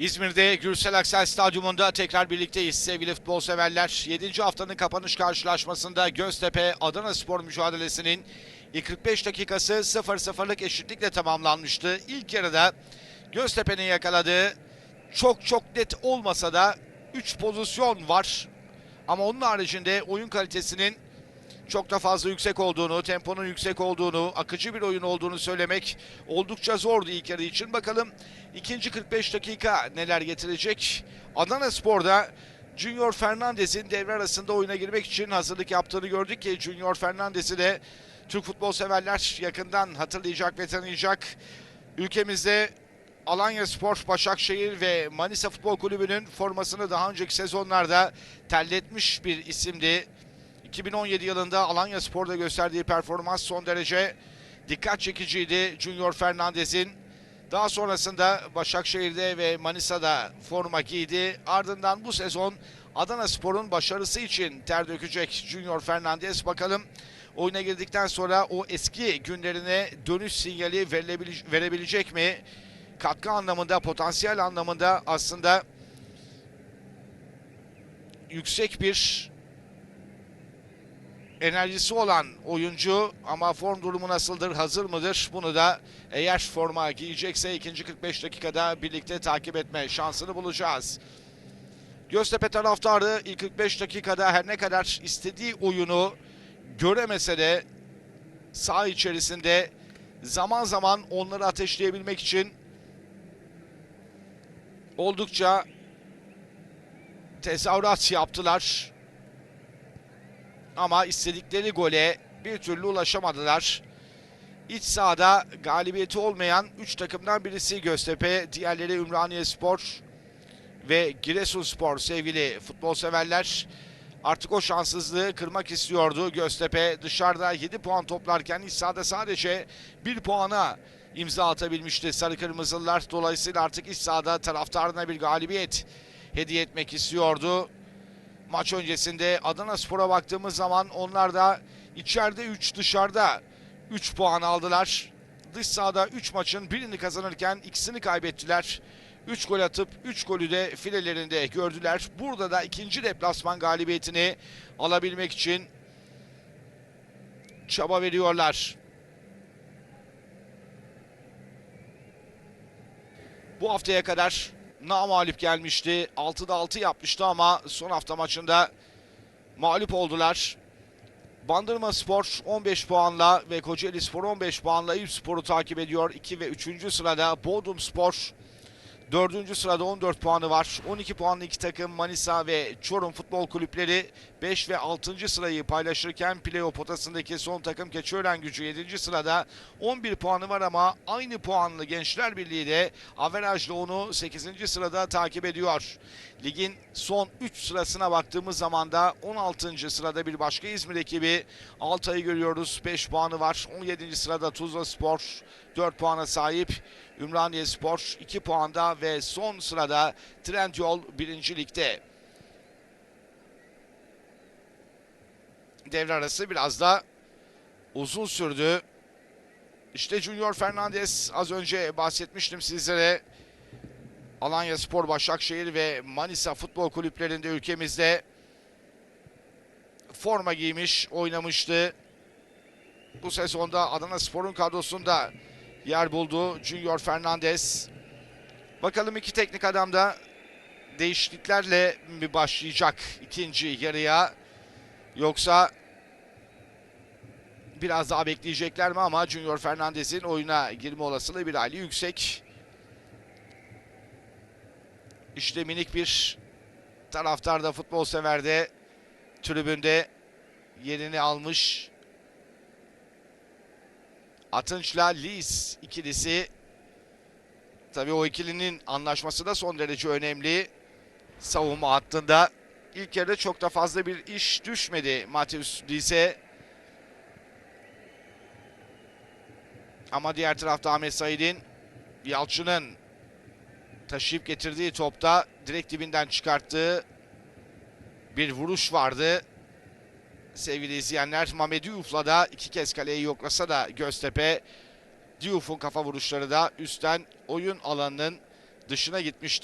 İzmir'de Gürsel Aksel Stadyumunda tekrar birlikteyiz sevgili futbol severler. 7. haftanın kapanış karşılaşmasında Göztepe Adana Spor mücadelesinin ilk 45 dakikası 0-0'lık eşitlikle tamamlanmıştı. İlk yarıda Göztepe'nin yakaladığı çok çok net olmasa da 3 pozisyon var. Ama onun haricinde oyun kalitesinin çok da fazla yüksek olduğunu, temponun yüksek olduğunu, akıcı bir oyun olduğunu söylemek oldukça zordu ilk yarı için. Bakalım ikinci 45 dakika neler getirecek? Adana Spor'da Junior Fernandez'in devre arasında oyuna girmek için hazırlık yaptığını gördük ki Junior Fernandez'i de Türk futbol severler yakından hatırlayacak ve tanıyacak. Ülkemizde Alanya Spor, Başakşehir ve Manisa Futbol Kulübü'nün formasını daha önceki sezonlarda terletmiş bir isimdi. 2017 yılında Alanya Spor'da gösterdiği performans son derece dikkat çekiciydi Junior Fernandez'in. Daha sonrasında Başakşehir'de ve Manisa'da forma giydi. Ardından bu sezon Adana Spor'un başarısı için ter dökecek Junior Fernandez. Bakalım oyuna girdikten sonra o eski günlerine dönüş sinyali verebilecek mi? Katkı anlamında, potansiyel anlamında aslında yüksek bir enerjisi olan oyuncu ama form durumu nasıldır, hazır mıdır? Bunu da eğer forma giyecekse ikinci 45 dakikada birlikte takip etme şansını bulacağız. Göztepe taraftarı ilk 45 dakikada her ne kadar istediği oyunu göremese de saha içerisinde zaman zaman onları ateşleyebilmek için oldukça tezahürat yaptılar. Ama istedikleri gole bir türlü ulaşamadılar. İç sahada galibiyeti olmayan 3 takımdan birisi Göztepe, diğerleri Ümraniye Spor ve Giresunspor sevgili futbol severler. Artık o şanssızlığı kırmak istiyordu. Göztepe dışarıda 7 puan toplarken iç sahada sadece 1 puana imza atabilmişti Sarı Kırmızılılar. Dolayısıyla artık iç sahada taraftarına bir galibiyet hediye etmek istiyordu. Maç öncesinde Adana Spor'a baktığımız zaman onlar da içeride 3 dışarıda 3 puan aldılar. Dış sahada 3 maçın birini kazanırken ikisini kaybettiler. 3 gol atıp 3 golü de filelerinde gördüler. Burada da ikinci deplasman galibiyetini alabilmek için çaba veriyorlar. Bu haftaya kadar namalip gelmişti. 6'da 6 yapmıştı ama son hafta maçında mağlup oldular. Bandırma Spor 15 puanla ve Kocaeli Spor 15 puanla Eyüp Spor'u takip ediyor. 2 ve 3. sırada Bodrum Spor 4. sırada 14 puanı var. 12 puanlı iki takım Manisa ve Çorum futbol kulüpleri 5 ve 6. sırayı paylaşırken playoff potasındaki son takım Keçiören gücü 7. sırada 11 puanı var ama aynı puanlı Gençler Birliği de averajla onu 8. sırada takip ediyor. Ligin son 3 sırasına baktığımız zaman da 16. sırada bir başka İzmir ekibi Altay'ı görüyoruz. 5 puanı var. 17. sırada Tuzla Spor 4 puana sahip. Ümraniye Spor 2 puanda ve son sırada Trendyol 1. Lig'de. Devre arası biraz da uzun sürdü. İşte Junior Fernandez az önce bahsetmiştim sizlere. Alanya Spor, Başakşehir ve Manisa futbol kulüplerinde ülkemizde forma giymiş, oynamıştı. Bu sezonda Adana Spor'un kadrosunda yer buldu Junior Fernandez. Bakalım iki teknik adam da değişikliklerle mi başlayacak ikinci yarıya yoksa biraz daha bekleyecekler mi ama Junior Fernandez'in oyuna girme olasılığı bir hayli yüksek. İşte minik bir taraftar da futbol severde tribünde yerini almış. Atınç'la Lis ikilisi. Tabii o ikilinin anlaşması da son derece önemli. Savunma hattında. İlk yarıda çok da fazla bir iş düşmedi Mateus Lis'e. Ama diğer tarafta Ahmet Said'in Yalçın'ın taşıyıp getirdiği topta direkt dibinden çıkarttığı bir vuruş vardı. Sevgili izleyenler Mehmet Diouf'la da iki kez kaleyi yoklasa da Göztepe Diouf'un kafa vuruşları da üstten oyun alanının dışına gitmişti.